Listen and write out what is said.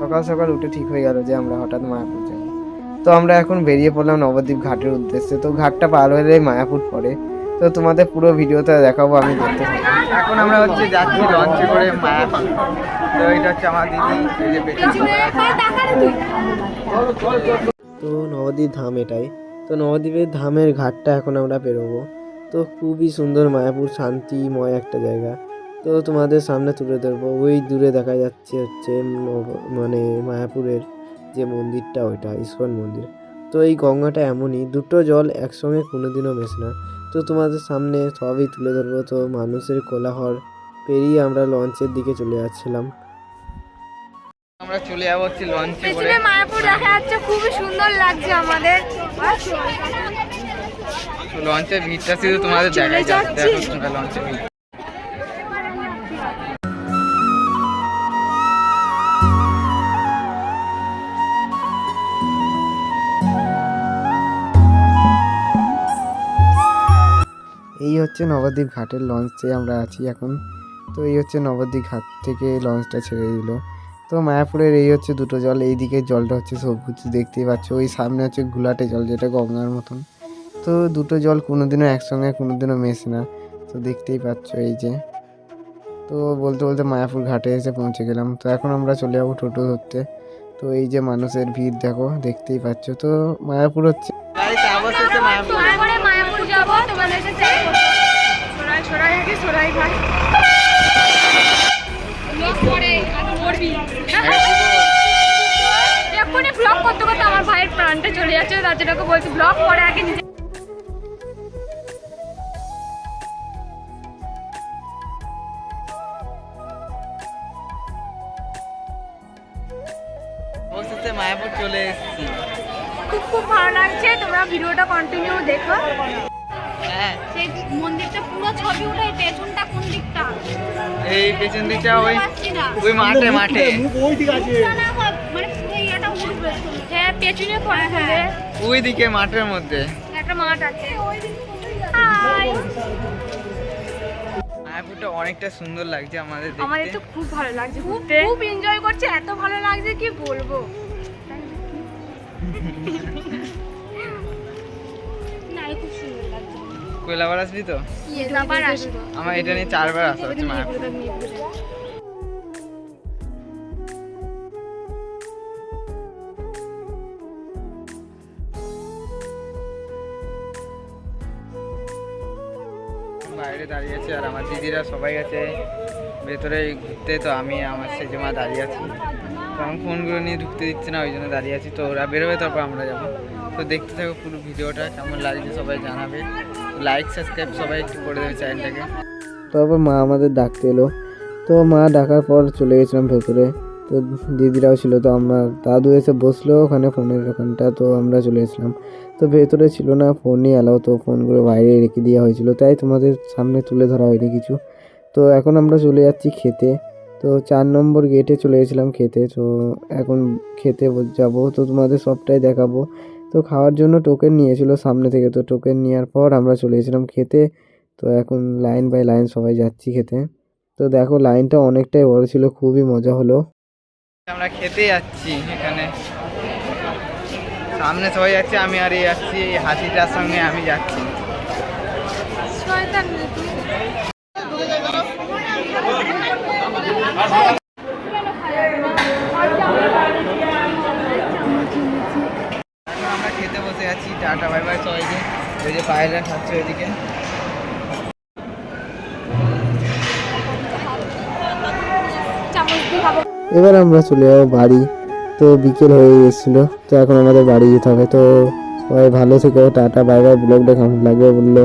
সকাল সকাল উঠে ঠিক হয়ে গেল যে আমরা হঠাৎ মায়াপুর যাব তো আমরা এখন বেরিয়ে পড়লাম নবদ্বীপ ঘাটের উদ্দেশ্যে। তো ঘাটটা পার হলেই মায়াপুর পড়ে। তো তোমাদের পুরো ভিডিওতে দেখাবো আমি দেখতে এখন আমরা হচ্ছে যাচ্ছি লঞ্চে করে মায়াপুর। তো এটা হচ্ছে আমার দিদি এই যে পেছনে। তো নবদ্বীপ ধাম এটাই। তো নবদ্বীপের ধামের ঘাটটা এখন আমরা পেরোবো। তো খুবই সুন্দর মায়াপুর শান্তিময় একটা জায়গা। তো তোমাদের সামনে তুলে ধরবো। ওই দূরে দেখা যাচ্ছে হচ্ছে মানে মায়াপুরের যে মন্দিরটা ওইটা ইস্কন মন্দির। তো এই গঙ্গাটা এমনই দুটো জল একসঙ্গে কোনোদিনও মেশে না। তো তোমাদের সামনে সবই তুলে ধরবো। তো মানুষের কোলাহল পেরিয়ে আমরা লঞ্চের দিকে চলে যাচ্ছিলাম। আমরা চলে যাব হচ্ছে লঞ্চে করে। মায়াপুর দেখা যাচ্ছে খুবই সুন্দর লাগছে আমাদের। লঞ্চের ভিড়টা শুধু তোমাদের দেখা যাচ্ছে। লঞ্চের ভিড়। এই হচ্ছে নবদ্বীপ ঘাটের লঞ্চে আমরা আছি এখন। তো এই হচ্ছে নবদ্বীপ ঘাট থেকে লঞ্চটা ছেড়ে দিল। তো মায়াপুরের এই হচ্ছে দুটো জল এই দিকের জলটা হচ্ছে সবুজ, দেখতেই পাচ্ছ। ওই সামনে হচ্ছে ঘোলাটে জল, যেটা গঙ্গার মতন। তো দুটো জল কোনোদিনও একসঙ্গে, কোনোদিনও মেশে না। তো দেখতেই পাচ্ছ এই যে। তো বলতে বলতে মায়াপুর ঘাটে এসে পৌঁছে গেলাম। তো এখন আমরা চলে যাব টোটো ধরতে। তো এই যে মানুষের ভিড়, দেখো, দেখতেই পাচ্ছ। তো মায়াপুর হচ্ছে গাইস অবশেষে মায়াপুর তারপরে মায়াপুর সরাই সরাই আগে সরাই এক্ষুনি ব্লগ করতে করতে আমার ভাইয়ের প্রাণটা চলে যাচ্ছে তার জন্য বলছি ব্লগ করে আগে নিজে অবশেষে মায়াপুর চলে এসেছি। খুব খুব ভালো লাগছে তোমরা ভিডিওটা কন্টিনিউ দেখো। সেই মন্দিরটা পুরো ছবি উঠে পেছনটা কোন দিকটা? এই পেছন দিকটা ওই ওই মাঠে মাঠে। মানে পুরো ইয়েটা উঠবে। হ্যাঁ পেছনে পড়ে হ্যাঁ ওই দিকে মাঠের মধ্যে। একটা মাঠ আছে। হাই। মায়াপুরটা অনেকটা সুন্দর লাগছে আমাদের আমাদের তো দেখতে খুব ভালো লাগছে খুব খুব এনজয় করছে এত ভালো লাগছে কি বলব? না খুব সুন্দর লাগছে। কয়লাবার আসবি তো? আমার এটা নিয়ে চারবার আসা হচ্ছে মায়াপুর। বাইরে দাঁড়িয়ে আছে আর আমার দিদিরা সবাই গেছে ভেতরে ঘুরতে, তো আমি, আমার সেই জমা দাঁড়িয়ে আছি। তো আমার ফোনগুলো নিয়ে ঢুকতে দিচ্ছে না, ওই জন্য দাঁড়িয়ে আছি। তো ওরা বেরোবে, তারপর আমরা যাব। তো দেখতে থাকো পুরো ভিডিওটা, কেমন লাগছে সবাই জানাবে। লাইক সাবস্ক্রাইব সবাই একটু করে দেবে চ্যানেলটাকে। তারপর মা আমাদের ডাকতে এলো। তো মা ডাকার পর চলে গেছিলাম ভেতরে। তো দিদিরাও ছিল, তো আমার, দাদু এসে বসল ওখানে ফোনের দোকানটা, তো আমরা চলে এসেছিলাম তো ভেতরে ছিল না ফোনই অ্যালাও তো ফোনগুলো বাইরে রেখে দেওয়া হয়েছিল, তাই তোমাদের সামনে তুলে ধরা হয়নি কিছু। তো এখন আমরা চলে যাচ্ছি খেতে, তো চার নম্বর গেটে চলে গেছিলাম খেতে, তো এখন খেতে যাব, তো তোমাদের সবটাই দেখাবো। তো খাওয়ার জন্য টোকেন নিয়েছিল সামনে থেকে, তো টোকেন নেওয়ার পর আমরা চলে গেছিলাম খেতে, তো এখন লাইন বাই লাইন সবাই যাচ্ছি খেতে। তো দেখো লাইনটা অনেকটাই বড় ছিল, খুবই মজা হলো। আমরা খেতে যাচ্ছি এখানে। সামনে সবাই যাচ্ছে, আমি আর এই যাচ্ছি, এই হাতিটার সঙ্গে আমি যাচ্ছি। আমরা খেতে বসে আছি, টাটা, বাই বাই সবাইকে। ওই যে পায়রা খাচ্ছে ওইদিকে। চামচ দিয়ে খাব এবার আমরা চলে যাব বাড়ি। তো বিকেল হয়ে গেছিল, তো এখন আমাদের বাড়ি যেতে হবে। তো সবাই ভালো থেকো, টাটা, বাই বাই, ব্লগটা কেমন লাগবে বলল।